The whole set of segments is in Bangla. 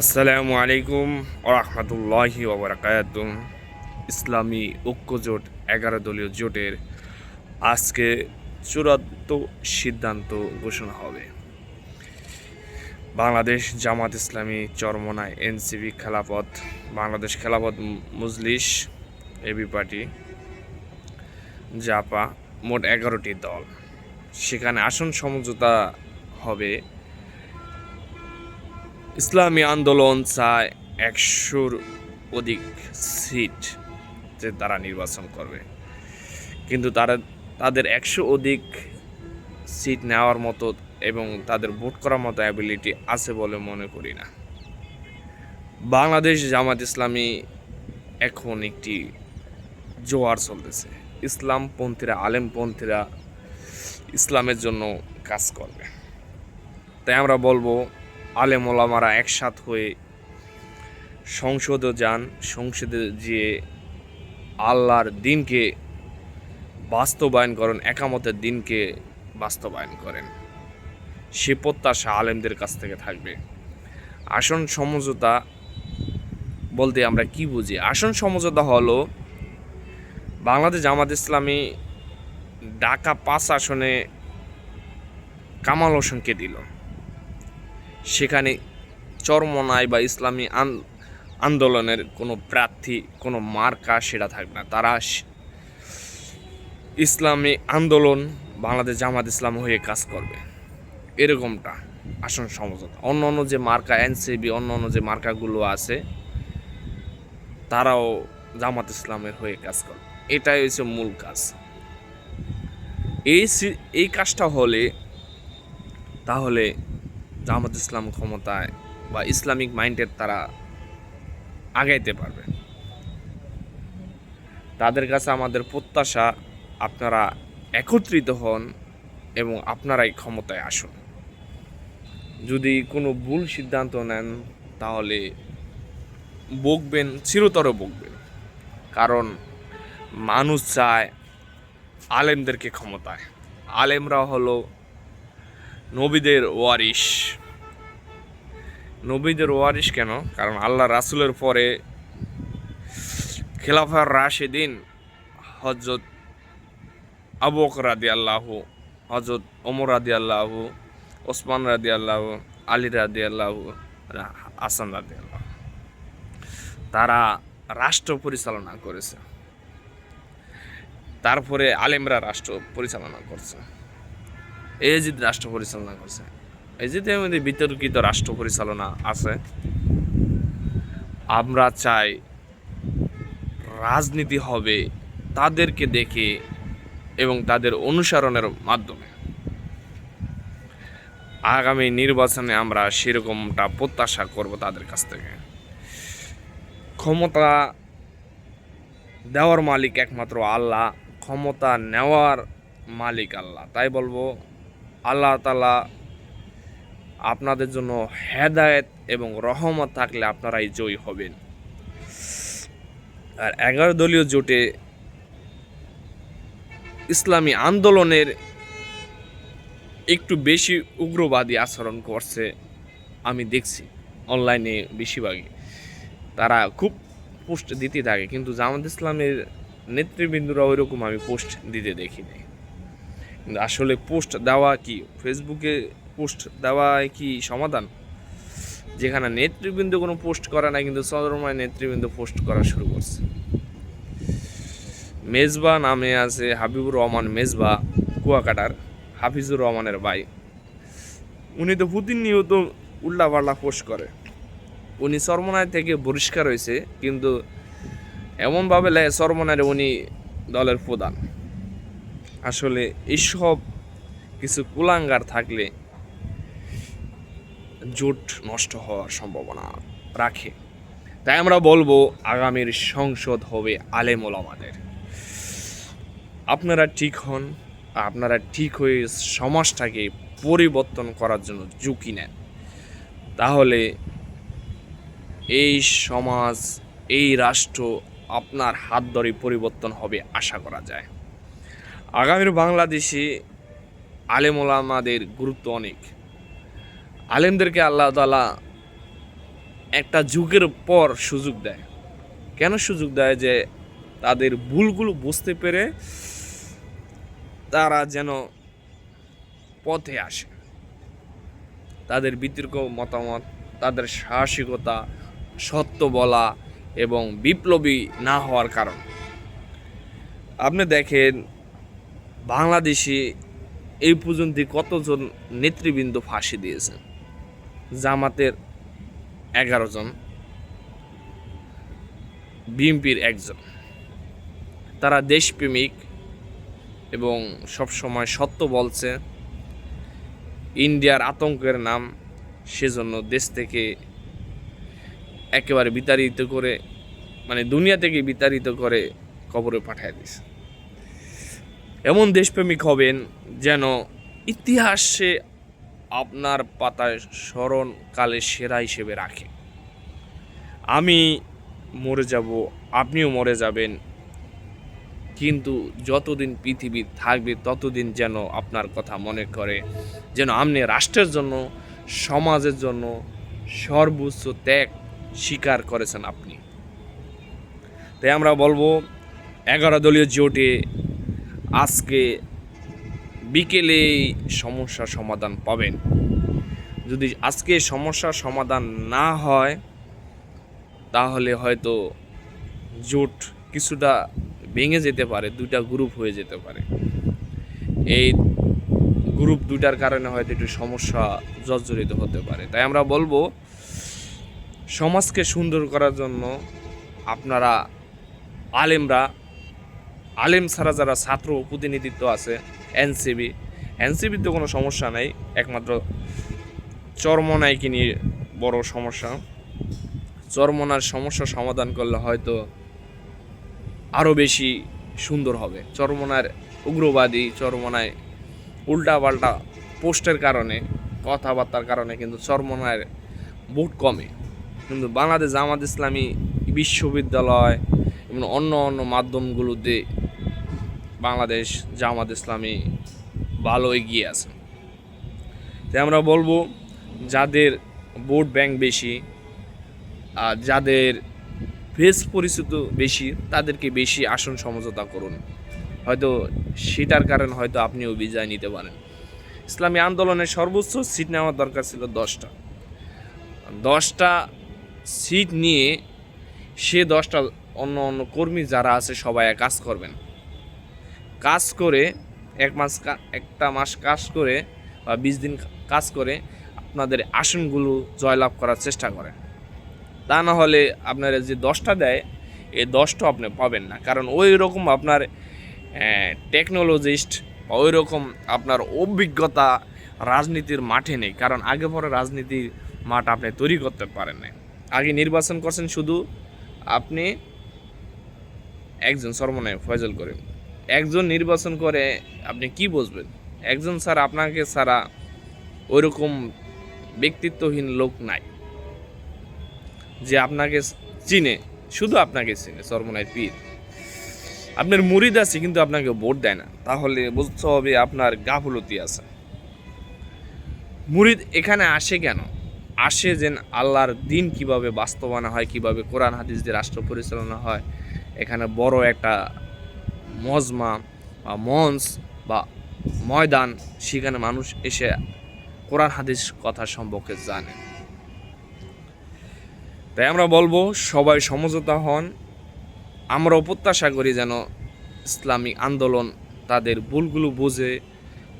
আসসালামু আলাইকুম ওরহমতুল্লাহি ওবরাকাত ইসলামী ঐক্য জোট, এগারো দলীয় জোটের আজকে চূড়ান্ত সিদ্ধান্ত ঘোষণা হবে। Bangladesh Jamaat Islami Charmonai NCP Khelafat, Bangladesh Khelafat Majlis A B party, JaPa, মোট এগারোটি দল। সেখানে আসন সমঝোতা হবে ইসলামী আন্দোলন চায় একশোর অধিক সিট যে তারা নির্বাচন করবে। কিন্তু তারা তাদের একশো অধিক সিট নেওয়ার মতো এবং তাদের ভোট করার মতো অ্যাবিলিটি আছে বলে মনে করি না। বাংলাদেশ জামাত ইসলামী এখন একটি জোয়ার চলতেছে। ইসলামপন্থীরা, আলেমপন্থীরা ইসলামের জন্য কাজ করবে। তাই আমরা বলব আলেম ওলামারা একসাথ হয়ে সংসদে যান। সংসদে যেয়ে আল্লাহর দিনকে বাস্তবায়ন করেন, একামতের দিনকে বাস্তবায়ন করেন। সে প্রত্যাশা আলেমদের কাছ থেকে থাকবে। আসন সমঝোতা বলতে আমরা কি বুঝি? আসন সমঝোতা হলো বাংলাদেশ জামাত ইসলামী ঢাকা পাঁচ আসনে কামাল হোসেনকে দিল। সেখানে চরমনায় বা ইসলামী আন- আন্দোলনের কোনো প্রার্থী, কোনো মার্কা সেটা থাকবে না। তারা ইসলামী আন্দোলন বাংলাদেশ জামাত ইসলাম হয়ে কাজ করবে। এরকমটা আসন সমঝোতা। অন্য অন্য যে মার্কা এনসিবি অন্য অন্য যে মার্কাগুলো আছে, তারাও জামাত ইসলামের হয়ে কাজ করবে। এটাই হচ্ছে মূল কাজ। এই এই কাজটা হলে তাহলে জামাত ইসলাম ক্ষমতায় বা ইসলামিক মাইন্ডের তারা আগাইতে পারবে। তাদের কাছে আমাদের প্রত্যাশা, আপনারা একত্রিত হন এবং আপনারাই ক্ষমতায় আসুন। যদি কোনো ভুল সিদ্ধান্ত নেন, তাহলে বকবেন, চিরতর বকবেন। কারণ মানুষ চায় আলেমদেরকে ক্ষমতায়। আলেমরা হলো নবীদের ওয়ারিশ। নবীদের ওয়ারিশ কেন? কারণ আল্লাহ রাসুলের পরে খেলাফার রাশেদিন হজরত আবু বকর রাদি আল্লাহ হজরত ওমর রাদি আল্লাহ ওসমান রাদি আল্লাহ আলী রাদি আল্লাহ আসান রাদি আল্লাহ তারা রাষ্ট্র পরিচালনা করেছে। তারপরে আলেমরা রাষ্ট্র পরিচালনা করছে। এজিদ রাষ্ট্র পরিচালনা করছে। এজিদের মধ্যে বিতর্কিত রাষ্ট্র পরিচালনা আছে। আমরা চাই রাজনীতি হবে তাদেরকে দেখে এবং তাদের অনুসরণের মাধ্যমে। আগামী নির্বাচনে আমরা সেরকমটা প্রত্যাশা করব তাদের কাছ থেকে। ক্ষমতা দেওয়ার মালিক একমাত্র আল্লাহ, ক্ষমতা নেওয়ার মালিক আল্লাহ, তাই বলব আল্লাহ তালা আপনাদের জন্য হেদায়েত এবং রহমত থাকলে আপনারাই জয়ী হবেন। আর এগারো দলীয় জোটে ইসলামী আন্দোলনের একটু বেশি উগ্রবাদী আচরণ করছে, আমি দেখছি অনলাইনে বেশিরভাগই। তারা খুব পোস্ট দিতে থাকে, কিন্তু জামাত ইসলামের নেতৃবৃন্দরা ওইরকম আমি পোস্ট দিতে দেখিনি। কিন্তু আসলে পোস্ট দেওয়া কি? ফেসবুকে পোস্ট দেওয়া কি সমাধান? যেখানে নেতৃবৃন্দ কোনো পোস্ট করে না কিন্তু চন্দ্রময় নেতৃবৃন্দ পোস্ট করা শুরু করছে। মেজবা নামে আছে হাবিবুর রহমান মেজবা, কুয়াকাটার হাফিজুর রহমানের ভাই। উনি তো প্রতিনিয়ত উল্টা পাল্টা পোস্ট করে। উনি চরমনায় থেকে বহিষ্কার হয়েছে, কিন্তু এমনভাবে লে, চরমনায় উনি দলের প্রধান। আসলে এইসব কিছু কুলাঙ্গার থাকলে জোট নষ্ট হওয়ার সম্ভাবনা রাখে। তাই আমরা বলব আগামীর সংসদ হবে আলেম ওলামাদের আপনারা ঠিক হন, আপনারা ঠিক হয়ে সমাজটাকে পরিবর্তন করার জন্য ঝুঁকি নেন। তাহলে এই সমাজ, এই রাষ্ট্র আপনার হাত ধরে পরিবর্তন হবে, আশা করা যায়। আগামীর বাংলাদেশে আলেম ওলামাদের গুরুত্ব অনেক। আলেমদেরকে আল্লাহ তালা একটা যুগের পর সুযোগ দেয়। কেন সুযোগ দেয় যে তাদের ভুলগুলো বুঝতে পেরে তারা যেন পথে আসে। তাদের বিতর্ক মতামত, তাদের সাহসিকতা, সত্য বলা এবং বিপ্লবী না হওয়ার কারণ। আপনি দেখেন বাংলাদেশে এই পর্যন্ত কতজন নেতৃবৃন্দ ফাঁসি দিয়েছেন জামাতের এগারো জন, বিএনপির একজন। তারা দেশপ্রেমিক এবং সবসময় সত্য বলছে, ইন্ডিয়ার আতঙ্কের নাম সেজন্য দেশ থেকে একেবারে বিতাড়িত করে মানে দুনিয়া থেকে বিতাড়িত করে কবরে পাঠিয়ে দিছে এমন দেশপ্রেমিক হবেন যেন ইতিহাসে আপনার পাতায় স্মরণকালে সেরা হিসেবে রাখে। আমি মরে যাব, আপনিও মরে যাবেন। কিন্তু যতদিন পৃথিবী থাকবে, ততদিন যেন আপনার কথা মনে করে, যেন আপনি রাষ্ট্রের জন্য, সমাজের জন্য সর্বোচ্চ ত্যাগ স্বীকার করেছেন আপনি। তাই আমরা বলব, এগারো দলীয় জোটে আজকে বিকেলে সমস্যার সমাধান পাবেন। যদি আজকে সমস্যার সমাধান না হয়, তাহলে হয়তো জোট কিছুটা ভেঙে যেতে পারে, দুইটা গ্রুপ হয়ে যেতে পারে। এই গ্রুপ দুইটার কারণে হয়তো একটু সমস্যা জর্জরিত হতে পারে। তাই আমরা বলব, সমাজকে সুন্দর করার জন্য আপনারা আলেমরা আলেম ছাড়া যারা ছাত্র প্রতিনিধিত্ব আছে, এনসিবি এনসিবির তো কোনো সমস্যা নাই, একমাত্র চরমনাইকে নিয়ে বড় সমস্যা। চরমনার সমস্যা সমাধান করলে হয়তো আরও বেশি সুন্দর হবে। চরমনার উগ্রবাদী, চরমনায় উল্টাপাল্টা পোস্টের কারণে, কথাবার্তার কারণে কিন্তু চরমনার ভোট কমে। কিন্তু বাংলাদেশ জামাত ইসলামী বিশ্ববিদ্যালয় এবং অন্য অন্য মাধ্যমগুলোতে বাংলাদেশ, জামাত ইসলামী ভালো এগিয়ে আছে। তাই আমরা বলব, যাদের ভোট ব্যাংক বেশি আর যাদের ফেস পরিচিত বেশি, তাদেরকে বেশি আসন সমঝোতা করুন। হয়তো সেটার কারণে হয়তো আপনিও বিজয় নিতে পারেন। ইসলামী আন্দোলনের সর্বোচ্চ সিট নেওয়ার দরকার ছিল দশটা। দশটা সিট নিয়ে সে দশটা অন্য অন্য কর্মী যারা আছে সবাই কাজ করবেন। কাজ করে, এক মাস একটা মাস কাজ করে বা বিশ দিন কাজ করে আপনাদের আসনগুলো জয়লাভ করার চেষ্টা করেন। তা না হলে আপনার যে দশটা দেয়, এই দশটা আপনি পাবেন না। কারণ ওই রকম আপনার টেকনোলজিস্ট বা ওই রকম আপনার অভিজ্ঞতা রাজনীতির মাঠে নেই। কারণ আগে পরে রাজনীতির মাঠ আপনি তৈরি করতে পারেন না আগে নির্বাচন করছেন শুধু আপনি একজন সর্বনায় ফয়জল করিম। একজন নির্বাচন করে আপনি কি বুঝবেন? একজন স্যার আপনাকে ছাড়া ওইরকম ব্যক্তিত্বহীন লোক নাই যে আপনাকে চিনে, শুধু আপনাকে চিনে সর্বনায় পীর। আপনার মুরিদ আছে কিন্তু আপনাকে ভোট দেয় না। তাহলে বুঝতে হবে আপনার গাফলতি আছে। মুরিদ এখানে আসে কেন? আসে যে আল্লাহর দিন কীভাবে বাস্তবায়ন হয়, কীভাবে কোরআন, হাদিস দিয়ে রাষ্ট্র পরিচালনা হয়। এখানে বড় একটা মজমা বা মঞ্চ বা ময়দান সেখানে মানুষ এসে কোরআন হাদিস কথা সম্পর্কে জানে। তাই আমরা বলব, সবাই সমঝোতা হন। আমরা প্রত্যাশা করি যেন ইসলামিক আন্দোলন তাদের ভুলগুলো বুঝে,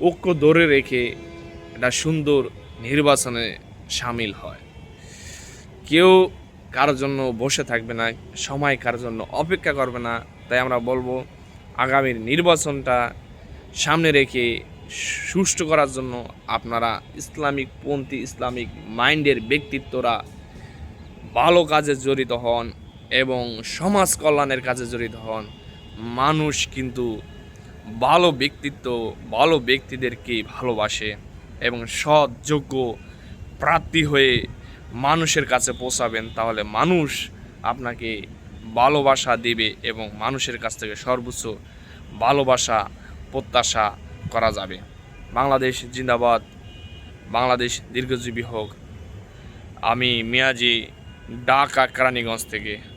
ঐক্য ধরে রেখে একটা সুন্দর নির্বাচনে সামিল হয়। কেউ কারোর জন্য বসে থাকবে না, সময় কারোর জন্য অপেক্ষা করবে না। তাই আমরা বলব আগামীর নির্বাচনটা সামনে রেখে সুষ্ঠু করার জন্য আপনারা ইসলামিক পন্থী, ইসলামিক মাইন্ডের ব্যক্তিত্বরা ভালো কাজে জড়িত হন এবং সমাজ কল্যাণের কাজে জড়িত হন। মানুষ কিন্তু ভালো ব্যক্তিত্ব, ভালো ব্যক্তিদেরকে ভালোবাসে এবং সৎ, যোগ্য প্রার্থী হয়ে মানুষের কাছে পৌঁছাবেন, তাহলে মানুষ আপনাকে ভালোবাসা দেবে এবং মানুষের কাছ থেকে সর্বোচ্চ ভালোবাসা, প্রত্যাশা করা যাবে। বাংলাদেশ জিন্দাবাদ, বাংলাদেশ দীর্ঘজীবী হোক। আমি মিয়াজি, ঢাকা, কেরানীগঞ্জ থেকে।